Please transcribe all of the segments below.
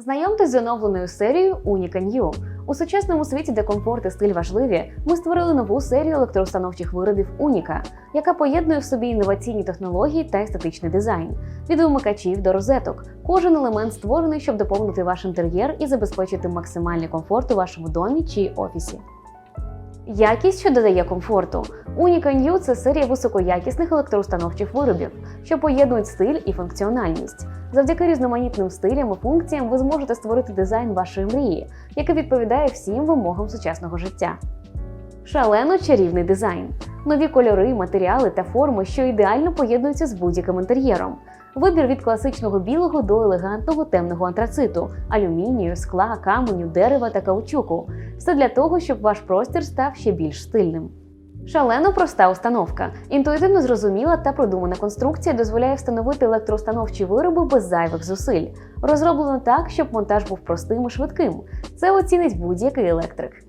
Знайомтесь з оновленою серією Unica New. У сучасному світі, де комфорт і стиль важливі, ми створили нову серію електроустановчих виробів Unica, яка поєднує в собі інноваційні технології та естетичний дизайн. Від вимикачів до розеток. Кожен елемент створений, щоб доповнити ваш інтер'єр і забезпечити максимальний комфорт у вашому домі чи офісі. Якість, що додає комфорту. Unica це серія високоякісних електроустановчих виробів, що поєднують стиль і функціональність. Завдяки різноманітним стилям і функціям ви зможете створити дизайн вашої мрії, який відповідає всім вимогам сучасного життя. Шалено чарівний дизайн, нові кольори, матеріали та форми, що ідеально поєднуються з будь-яким інтер'єром. Вибір від класичного білого до елегантного темного антрациту, алюмінію, скла, каменю, дерева та каучуку. Все для того, щоб ваш простір став ще більш стильним. Шалено проста установка. Інтуїтивно зрозуміла та продумана конструкція дозволяє встановити електроустановчі вироби без зайвих зусиль. Розроблено так, щоб монтаж був простим і швидким. Це оцінить будь-який електрик.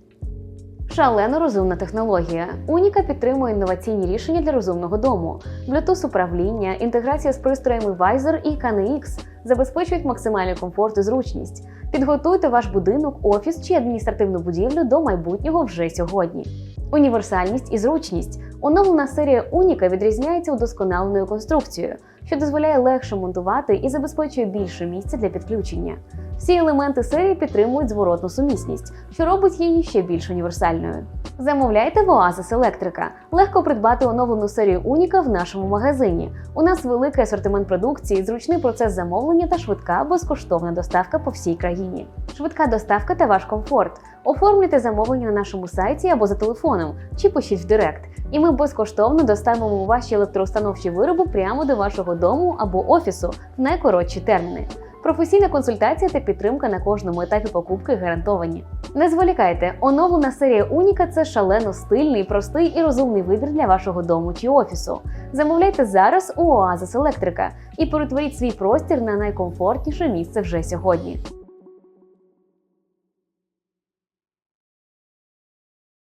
Шалено розумна технологія. Уніка підтримує інноваційні рішення для розумного дому. Bluetooth управління, інтеграція з пристроями Visor і KNX забезпечують максимальний комфорт і зручність. Підготуйте ваш будинок, офіс чи адміністративну будівлю до майбутнього вже сьогодні. Універсальність і зручність. Оновлена серія Уніка відрізняється удосконаленою конструкцією, що дозволяє легше монтувати і забезпечує більше місця для підключення. Всі елементи серії підтримують зворотну сумісність, що робить її ще більш універсальною. Замовляйте в Oasis Електрика. Легко придбати оновлену серію Уніка в нашому магазині. У нас великий асортимент продукції, зручний процес замовлення та швидка безкоштовна доставка по всій країні. Швидка доставка та ваш комфорт. Оформлюйте замовлення на нашому сайті або за телефоном, чи пишіть в Директ. І ми безкоштовно доставимо ваші електроустановчі вироби прямо до вашого дому або офісу в найкоротші терміни. Професійна консультація та підтримка на кожному етапі покупки гарантовані. Не зволікайте, оновлена серія Уніка це шалено стильний, простий і розумний вибір для вашого дому чи офісу. Замовляйте зараз у Оазис Електрика і перетворіть свій простір на найкомфортніше місце вже сьогодні.